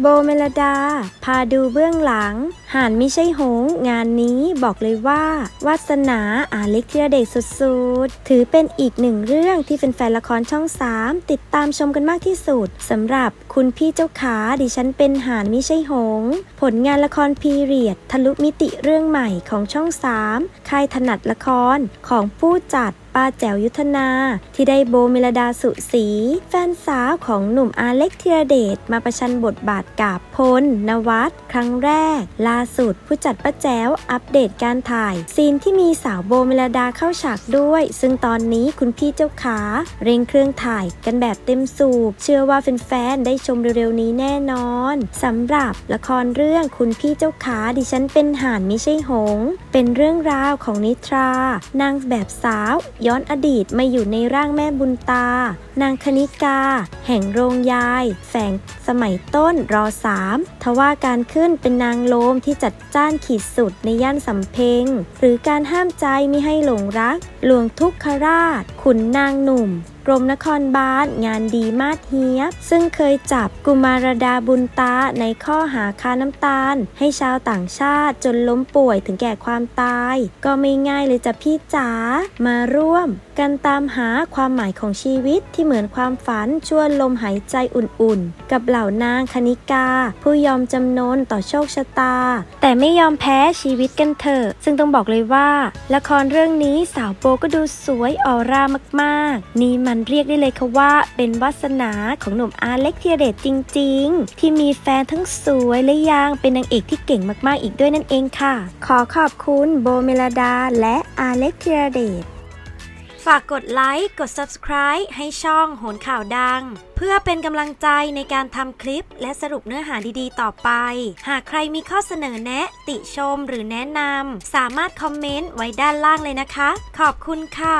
โบเมลดา พาดูเบื้องหลัง หานไม่ใช่หง งานนี้บอกเลยว่า วาสนาอาเล็กธีรเดชสุดๆ ถือเป็นอีกหนึ่งเรื่องที่แฟนๆละครช่อง 3 ติดตามชมกันมากที่สุดสำหรับคุณพี่เจ้าขาดิฉันเป็นหานไม่ใช่หง ผลงานละครพีเรียด ทะลุมิติเรื่องใหม่ของช่อง 3 ค่ายถนัดละครของผู้จัดป้าแจ๋วยุทธนา ที่ได้โบเมลดาสุสี แฟนสาวของหนุ่มอาเล็กธีรเดชมาประชันบทบาทกับพลนวัตครั้งแรกล่าสุด ผู้จัดป้าแจ๋วอัปเดตการถ่าย ซีนที่มีสาวโบเมลดาเข้าฉากด้วย ซึ่งตอนนี้คุณพี่เจ้าขาเร่งเครื่องถ่ายกันแบบเต็มสูบ เชื่อว่าแฟนๆได้ชมเร็วๆนี้แน่นอนสำหรับละครเรื่องคุณพี่เจ้าขาดิฉันเป็นห่านไม่ใช่หง เป็นเรื่องราวของนิทรานางแบบสาว ย้อนอดีตมาอยู่ในร่างแม่บุญตา นางคณิกา แห่งโรงยาย แฝงสมัยต้นรอสามทว่าการขึ้นเป็นนางโลมที่จัดจ้านขีดสุดในย่านสำเพ็ง หรือการห้ามใจไม่ให้หลงรัก หลวงทุกขราช ขุนนางหนุ่มกรมนครบาลงานดีมาดเฮีย ซึ่งเคยจับกุมารดาบุญตาในข้อหาค้าน้ำตาล ให้ชาวต่างชาติจนล้มป่วยถึงแก่ความตาย ก็ไม่ง่ายเลยจ้ะพี่จ๋ามาร่วม กันตามหาความหมายของชีวิตที่เหมือนความฝันชวนลมหายใจอุ่นๆ กับเหล่านางคณิกา ผู้ยอมจำนนต่อโชคชะตา แต่ไม่ยอมแพ้ชีวิตกันเถอะซึ่งต้องบอกเลยว่า ละครเรื่องนี้สาวโบก็ดูสวยออร่ามากๆ นี่มันเรียกได้เลยค่ะว่า เป็นวาสนาของหนุ่มอาเล็กธีรเดชจริง ๆ ที่มีแฟนทั้งสวยและยังเป็นนางเอกที่เก่งมากๆอีกด้วยนั่นเองค่ะ ขอขอบคุณโบเมลดาและอาเล็กธีรเดชฝากกดไลค์ กด subscribe ให้ช่องโหนข่าวดัง เพื่อเป็นกำลังใจในการทำคลิปและสรุปเนื้อหาดีๆ ต่อไป หากใครมีข้อเสนอแนะ ติชมหรือแนะนำ สามารถคอมเมนต์ไว้ด้านล่างเลยนะคะ ขอบคุณค่ะ